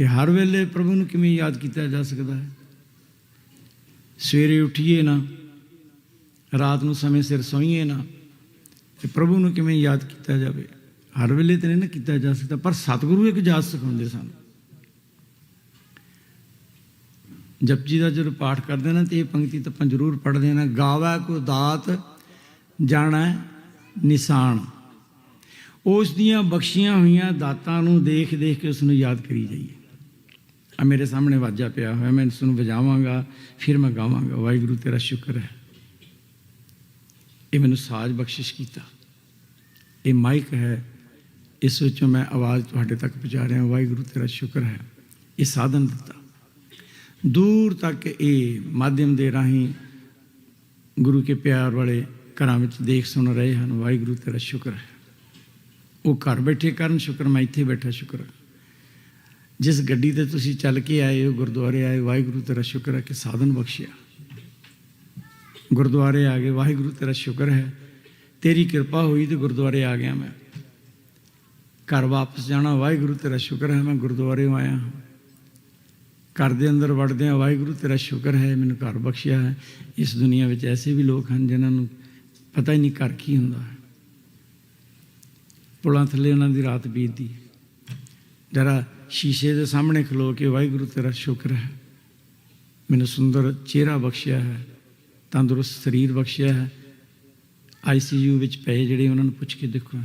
ਕਿ ਹਰ ਵੇਲੇ ਪ੍ਰਭੂ ਨੂੰ ਕਿਵੇਂ ਯਾਦ ਕੀਤਾ ਜਾ ਸਕਦਾ ਹੈ? ਸਵੇਰੇ ਉੱਠੀਏ ਨਾ, ਰਾਤ ਨੂੰ ਸਮੇਂ ਸਿਰ ਸੋਈਏ ਨਾ, ਤੇ ਪ੍ਰਭੂ ਨੂੰ ਕਿਵੇਂ ਯਾਦ ਕੀਤਾ ਜਾਵੇ? ਹਰ ਵੇਲੇ ਤੇ ਨਹੀਂ ਨਾ ਕੀਤਾ ਜਾ ਸਕਦਾ, ਪਰ ਸਤਿਗੁਰੂ ਇੱਕ ਯਾਦ ਸਿਖਾਉਂਦੇ ਸਨ। ਜਪਜੀ ਦਾ ਜਦੋਂ ਪਾਠ ਕਰਦੇ ਨਾ ਤੇ ਇਹ ਪੰਕਤੀ ਤਾਂ ਆਪਾਂ ਜ਼ਰੂਰ ਪੜ੍ਹਦੇ ਨਾ, ਗਾਵਾ ਕੋ ਦਾਤ, ਜਾਣਾ ਨਿਸ਼ਾਨ। ਉਸ ਦੀਆਂ ਬਖਸ਼ੀਆਂ ਹੋਈਆਂ ਦਾਤਾਂ ਨੂੰ ਦੇਖ ਦੇਖ ਕੇ ਉਸ ਨੂੰ ਯਾਦ ਕਰੀ ਜਾਈਏ। ਆ ਮੇਰੇ ਸਾਹਮਣੇ ਵਾਜਾ ਪਿਆ ਹੋਇਆ, ਮੈਂ ਇਸ ਨੂੰ ਵਜਾਵਾਂਗਾ, ਫਿਰ ਮੈਂ ਗਾਵਾਂਗਾ। ਵਾਹਿਗੁਰੂ, ਤੇਰਾ ਸ਼ੁਕਰ ਹੈ। ਇਹ ਮੈਨੂੰ ਸਾਜ਼ ਬਖਸ਼ਿਸ਼ ਕੀਤਾ। ਇਹ ਮਾਈਕ ਹੈ। ਇਸ ਵਿੱਚੋਂ ਮੈਂ ਆਵਾਜ਼ ਤੁਹਾਡੇ ਤੱਕ ਪਹੁੰਚਾ ਰਿਹਾ। ਵਾਹਿਗੁਰੂ, ਤੇਰਾ ਸ਼ੁਕਰ ਹੈ। ਇਹ ਸਾਧਨ ਦਿੱਤਾ। ਦੂਰ ਤੱਕ ਇਹ ਮਾਧਿਅਮ ਦੇ ਰਾਹੀਂ ਗੁਰੂ ਕੇ ਪਿਆਰ ਵਾਲੇ ਘਰਾਂ ਵਿੱਚ ਦੇਖ ਸੁਣ ਰਹੇ ਹਨ। ਵਾਹਿਗੁਰੂ, ਤੇਰਾ ਸ਼ੁਕਰ ਹੈ। ਉਹ ਘਰ ਬੈਠੇ ਕਰਨ ਸ਼ੁਕਰ, ਮੈਂ ਇੱਥੇ ਬੈਠਾ ਸ਼ੁਕਰ। ਜਿਸ ਗੱਡੀ ਤੇ ਤੁਸੀਂ ਚੱਲ ਕੇ ਆਏ ਹੋ, ਗੁਰਦੁਆਰੇ ਆਏ, ਵਾਹਿਗੁਰੂ ਤੇਰਾ ਸ਼ੁਕਰ ਹੈ ਕਿ ਸਾਧਨ ਬਖਸ਼ਿਆ। ਗੁਰਦੁਆਰੇ ਆ ਗਏ, ਵਾਹਿਗੁਰੂ ਤੇਰਾ ਸ਼ੁਕਰ ਹੈ। ਤੇਰੀ ਕਿਰਪਾ ਹੋਈ ਤੇ ਗੁਰਦੁਆਰੇ ਆ ਗਿਆ ਮੈਂ। ਘਰ ਵਾਪਸ ਜਾਣਾ, ਵਾਹਿਗੁਰੂ ਤੇਰਾ ਸ਼ੁਕਰ ਹੈ, ਮੈਂ ਗੁਰਦੁਆਰੇ ਆਇਆ ਘਰ ਦੇ ਅੰਦਰ ਵੜਦੇ ਆ ਵਾਹਿਗੁਰੂ ਤੇਰਾ ਸ਼ੁਕਰ ਹੈ, ਮੈਨੂੰ ਘਰ ਬਖਸ਼ਿਆ ਹੈ। ਇਸ ਦੁਨੀਆ ਵਿੱਚ ਐਸੇ ਵੀ ਲੋਕ ਹਨ ਜਿਨ੍ਹਾਂ ਨੂੰ ਪਤਾ ਹੀ ਨਹੀਂ ਘਰ ਕੀ ਹੁੰਦਾ ਹੈ। ਪੁਲਾਂ ਥੱਲੇ ਉਹਨਾਂ ਦੀ ਰਾਤ ਬੀਤਦੀ ਹੈ। ਜਰਾ ਸ਼ੀਸ਼ੇ ਦੇ ਸਾਹਮਣੇ ਖਲੋ ਕੇ ਵਾਹਿਗੁਰੂ ਤੇਰਾ ਸ਼ੁਕਰ ਹੈ। ਮੈਨੂੰ ਸੁੰਦਰ ਚਿਹਰਾ ਬਖਸ਼ਿਆ ਹੈ, ਤੰਦਰੁਸਤ ਸਰੀਰ ਬਖਸ਼ਿਆ ਹੈ। ਆਈਸੀਯੂ ਵਿੱਚ ਪਏ ਜਿਹੜੇ ਉਹਨਾਂ ਨੂੰ ਪੁੱਛ ਕੇ ਦੇਖੋ।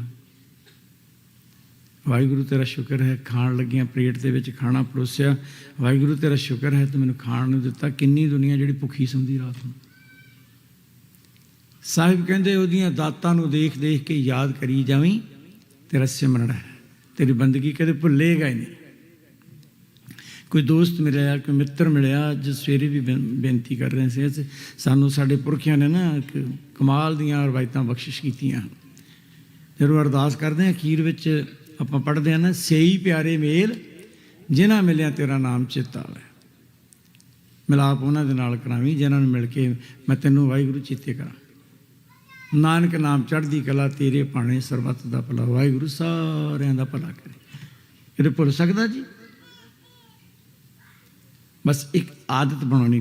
ਵਾਹਿਗੁਰੂ ਤੇਰਾ ਸ਼ੁਕਰ ਹੈ, ਖਾਣ ਲੱਗਿਆਂ ਪਲੇਟ ਦੇ ਵਿੱਚ ਖਾਣਾ ਪਰੋਸਿਆ। ਵਾਹਿਗੁਰੂ ਤੇਰਾ ਸ਼ੁਕਰ ਹੈ ਤੂੰ ਮੈਨੂੰ ਖਾਣ ਨੂੰ ਦਿੱਤਾ। ਕਿੰਨੀ ਦੁਨੀਆ ਜਿਹੜੀ ਭੁੱਖੀ ਸੌਂਦੀ ਰਾਤ ਨੂੰ। ਸਾਹਿਬ ਕਹਿੰਦੇ, ਉਹਦੀਆਂ ਦਾਤਾਂ ਨੂੰ ਦੇਖ ਦੇਖ ਕੇ ਯਾਦ ਕਰੀ ਜਾਵੀਂ, ਤੇਰਾ ਸਿਮਰਨ ਹੈ। ਤੇਰੀ ਬੰਦਗੀ ਕਦੇ ਭੁੱਲੇਗਾ ਹੀ ਨਹੀਂ। ਕੋਈ ਦੋਸਤ ਮਿਲਿਆ, ਕੋਈ ਮਿੱਤਰ ਮਿਲਿਆ ਅੱਜ ਸਵੇਰੇ ਵੀ ਬੇਨ- ਬੇਨਤੀ ਕਰ ਰਹੇ ਸੀ ਅਸੀਂ- ਸਾਨੂੰ ਸਾਡੇ ਪੁਰਖਿਆਂ ਨੇ ਨਾ ਇੱਕ ਕਮਾਲ ਦੀਆਂ ਰਵਾਇਤਾਂ ਬਖਸ਼ਿਸ਼ ਕੀਤੀਆਂ। ਹਨ। ਜਦੋਂ ਅਰਦਾਸ ਕਰਦੇ ਹਾਂ, ਅਖੀਰ ਵਿੱਚ ਆਪਾਂ ਪੜ੍ਹਦੇ ਹਾਂ ਨਾ, ਸੇਈ ਪਿਆਰੇ ਮੇਲ, ਜਿਨ੍ਹਾਂ ਮਿਲਿਆ ਤੇਰਾ ਨਾਮ ਚੇਤਾ ਆਵੇ ਮਿਲਾਪ ਉਹਨਾਂ ਦੇ ਨਾਲ ਕਰਾਵੀਂ, ਜਿਨ੍ਹਾਂ ਨੂੰ ਮਿਲ ਕੇ ਮੈਂ ਤੈਨੂੰ ਵਾਹਿਗੁਰੂ ਚੇਤੇ ਕਰਾਂ। ਨਾਨਕ ਨਾਮ ਚੜ੍ਹਦੀ ਕਲਾ, ਤੇਰੇ ਪਾਣੇ ਸਰਬੱਤ ਦਾ ਭਲਾ। ਵਾਹਿਗੁਰੂ ਸਾਰਿਆਂ ਦਾ ਭਲਾ ਕਰੇ। ਇਹ ਭੁੱਲ ਸਕਦਾ ਜੀ? ਬਸ ਇੱਕ ਆਦਤ ਬਣਾਉਣੀ